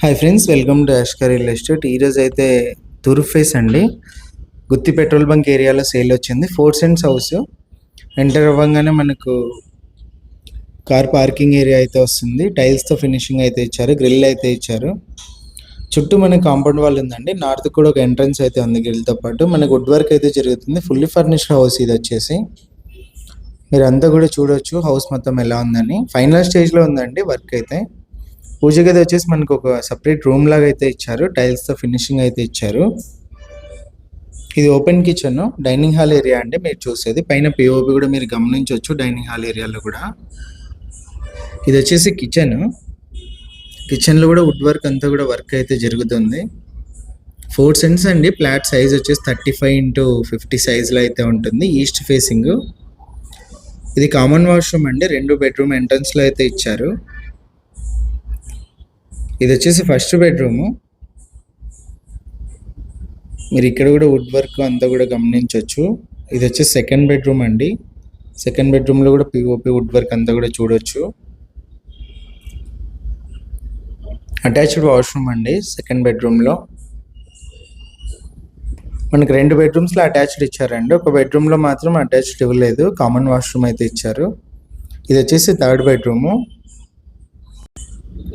Hi friends welcome to Yashkar real estate ఈరోజు అయితే తుర్ఫేస్ అండి. గుత్తి పెట్రోల్ బంక్ ఏరియాలో సేల్ వచ్చింది. ఫోర్ సెంట్స్ హౌస్ ఎంటర్ అవ్వగానే మనకు కార్ పార్కింగ్ ఏరియా అయితే వస్తుంది. టైల్స్తో ఫినిషింగ్ అయితే ఇచ్చారు. గ్రిల్ అయితే ఇచ్చారు. చుట్టూ మనకి కాంపౌండ్ వాల్ ఉందండి. నార్త్ కూడా ఒక ఎంట్రన్స్ అయితే ఉంది గ్రిల్తో పాటు. మనకు వుడ్ వర్క్ అయితే జరుగుతుంది. ఫుల్లీ ఫర్నిష్డ్ హౌస్ ఇది వచ్చేసి. మీరు అంతా కూడా చూడొచ్చు. హౌస్ మొత్తం ఎలా ఉందని. ఫైనల్ స్టేజ్లో ఉందండి వర్క్ అయితే. పూజ గది వచ్చేసి మనకు ఒక సపరేట్ రూమ్ లాగా అయితే ఇచ్చారు. టైల్స్తో ఫినిషింగ్ అయితే ఇచ్చారు. ఇది open kitchen dining hall area అంటే మీరు చూసేది. పైన పిఓపి కూడా మీరు గమనించవచ్చు డైనింగ్ హాల్ ఏరియాలో కూడా. ఇది వచ్చేసి కిచెన్ కిచెన్లో కూడా వుడ్ వర్క్ అంతా కూడా వర్క్ అయితే జరుగుతుంది. ఫోర్ సెంట్స్ అండి. ఫ్లాట్ సైజ్ వచ్చేసి థర్టీ ఫైవ్ ఇంటూ ఫిఫ్టీ సైజ్లో అయితే ఉంటుంది. ఈస్ట్ ఫేసింగ్ ఇది కామన్ వాష్రూమ్ అండి. రెండు బెడ్రూమ్ ఎంట్రన్స్లో అయితే ఇచ్చారు. ఇది వచ్చేసి ఫస్ట్ బెడ్రూము మీరు ఇక్కడ కూడా వుడ్ వర్క్ అంతా కూడా గమనించవచ్చు. ఇది వచ్చేసి సెకండ్ బెడ్రూమ్ అండి. సెకండ్ బెడ్రూమ్లో కూడా పిఓపి వుడ్ వర్క్ అంతా కూడా చూడొచ్చు. అటాచ్డ్ వాష్రూమ్ అండి సెకండ్ బెడ్రూమ్లో మనకి రెండు బెడ్రూమ్స్లో అటాచ్డ్ ఇచ్చారండి. ఒక బెడ్రూమ్లో మాత్రం అటాచ్డ్ ఇవ్వలేదు. కామన్ వాష్రూమ్ అయితే ఇచ్చారు. ఇది వచ్చేసి థర్డ్ బెడ్రూము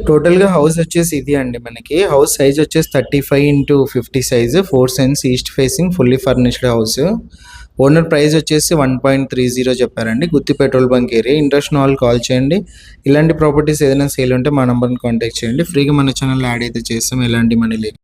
టోటల్గా హౌస్ వచ్చేసి ఇది అండి మనకి. హౌస్ సైజ్ వచ్చేసి thirty five into fifty size four cents east facing fully furnished house owner price వచ్చేసి వన్ పాయింట్ త్రీ జీరో చెప్పారండి. Gutti petrol bunk area. Interest వాళ్ళు కాల్ చేయండి. ఇలాంటి ప్రాపర్టీస్ ఏదైనా సేల్ ఉంటే మా నెంబర్ని కాంటాక్ట్ చేయండి. ఫ్రీగా మన ఛానల్ యాడ్ అయితే చేస్తాం. ఎలాంటి మనీ లేదు